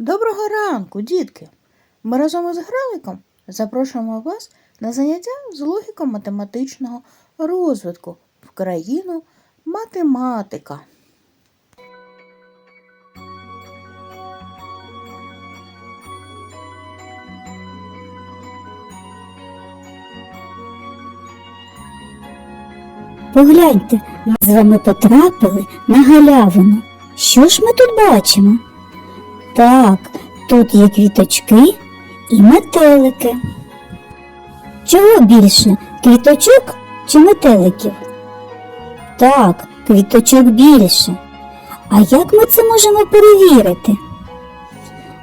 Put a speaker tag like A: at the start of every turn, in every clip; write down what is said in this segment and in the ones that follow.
A: Доброго ранку, дітки! Ми разом із Граликом запрошуємо вас на заняття з логіко-математичного розвитку в країну математика.
B: Погляньте, ми з вами потрапили на галявину. Що ж ми тут бачимо? Так, тут є квіточки і метелики. Чого більше? Квіточок чи метеликів? Так, квіточок більше. А як ми це можемо перевірити?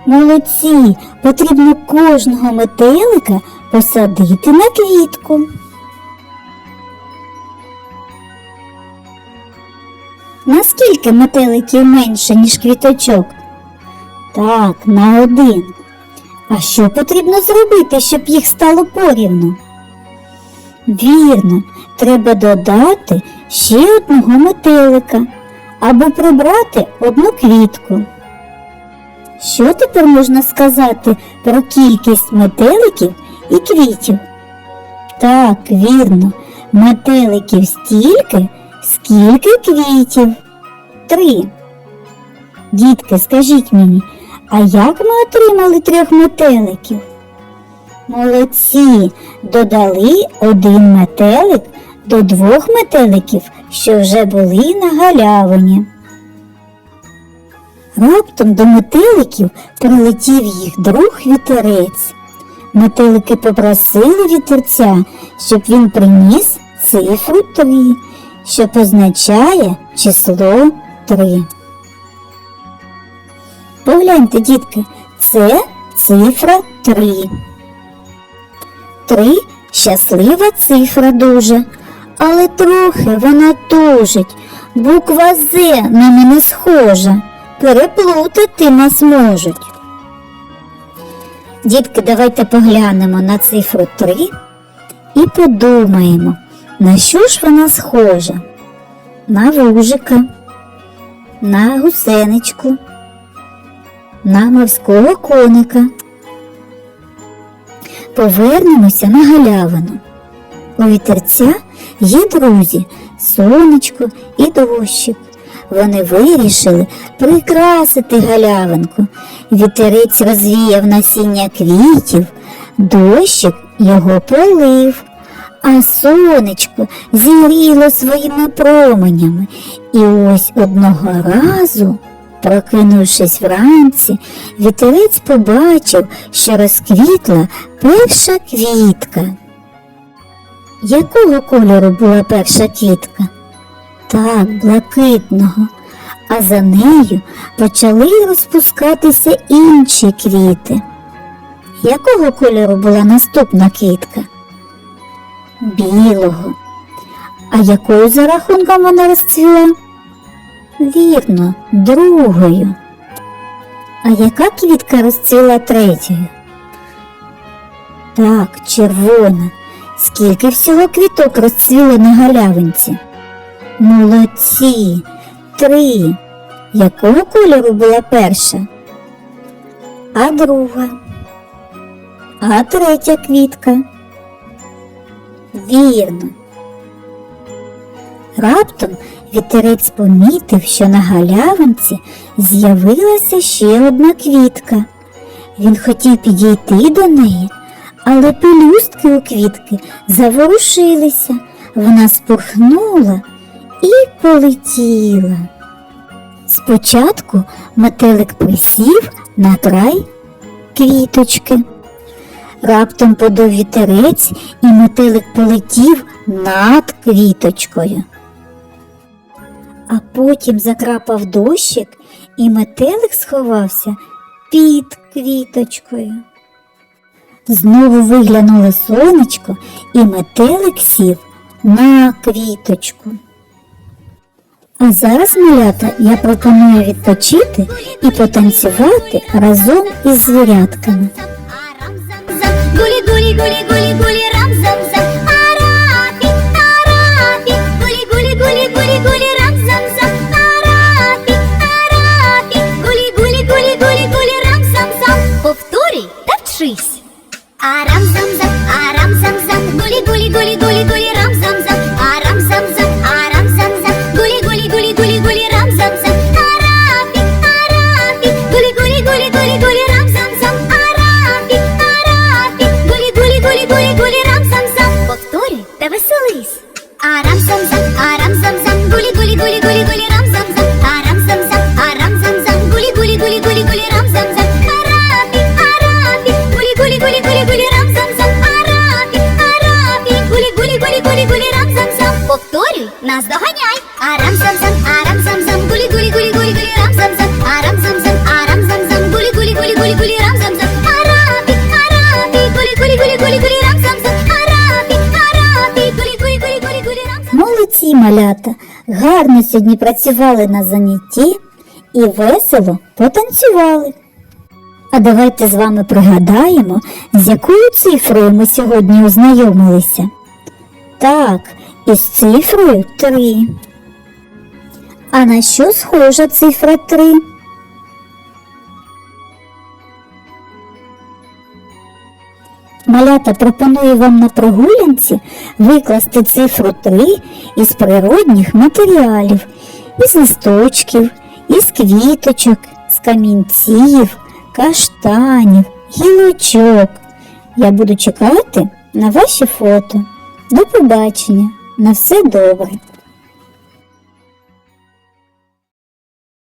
B: Молодці, потрібно кожного метелика посадити на квітку. Наскільки метеликів менше, ніж квіточок? Так, на один. А що потрібно зробити, щоб їх стало порівну? Вірно, треба додати ще одного метелика або прибрати одну квітку. Що тепер можна сказати про кількість метеликів і квітів? Так, вірно, метеликів стільки, скільки квітів? Три. Дітки, скажіть мені, а як ми отримали трьох метеликів? Молодці, додали один метелик до двох метеликів, що вже були на галявині. Раптом до метеликів прилетів їх друг вітерець. Метелики попросили вітерця, щоб він приніс цифру 3, що позначає число 3. Погляньте, дітки, це цифра 3. 3 щаслива цифра дуже, але трохи вона тужить. Буква З на мене схожа. Переплутати нас можуть. Дітки, давайте поглянемо на цифру 3 і подумаємо, на що ж вона схожа? На вужика, на гусеничку, на морського коника. Повернемося на галявину. У вітерця є друзі, сонечко і дощик. Вони вирішили прикрасити галявинку. Вітерець розвіяв насіння квітів, дощик його полив, а сонечко зігріло своїми променями. І ось одного разу, прокинувшись вранці, вітерець побачив, що розквітла перша квітка. Якого кольору була перша квітка? Так, блакитного, а за нею почали розпускатися інші квіти. Якого кольору була наступна квітка? Білого. А якою за рахунком вона розцвіла? Вірно, другою. А яка квітка розцвіла третьою? Так, червона. Скільки всього квіток розцвіло на галявинці? Молодці, три. Якого кольору була перша? А друга? А третя квітка? Вірно. Раптом вітерець помітив, що на галявинці з'явилася ще одна квітка. Він хотів підійти до неї, але пелюстки у квітки заворушилися, вона спорхнула і полетіла. Спочатку метелик присів на край квіточки. Раптом подув вітерець, і метелик полетів над квіточкою. А потім закрапав дощик, і метелик сховався під квіточкою. Знову виглянуло сонечко, і метелик сів на квіточку. А зараз, малята, я пропоную відпочити і потанцювати разом із звірятками.
C: Aram. Доганяй! Арам зам зам, арам зам зам, гулі гулі гулі гулі гулі рам зам зам, арам зам зам, арам зам зам, гулі гулі гулі гулі гулі рам зам зам, арапі, арапі, гулі гулі гулі гулі гулі рам
D: зам зам, арапі, арапі, гулі гулі гулі гулі гулі рам
B: зам. Молодці, малята! Гарно сьогодні працювали на занятті і весело потанцювали. А давайте з вами пригадаємо, з якою цифрою ми сьогодні ознайомилися. Так, із цифрою 3. А на що схожа цифра 3? Малята пропоную вам на прогулянці викласти цифру 3 із природних матеріалів, із листочків, із квіточок, з камінців, каштанів, гілочок. Я буду чекати на ваші фото. До побачення. На все добре.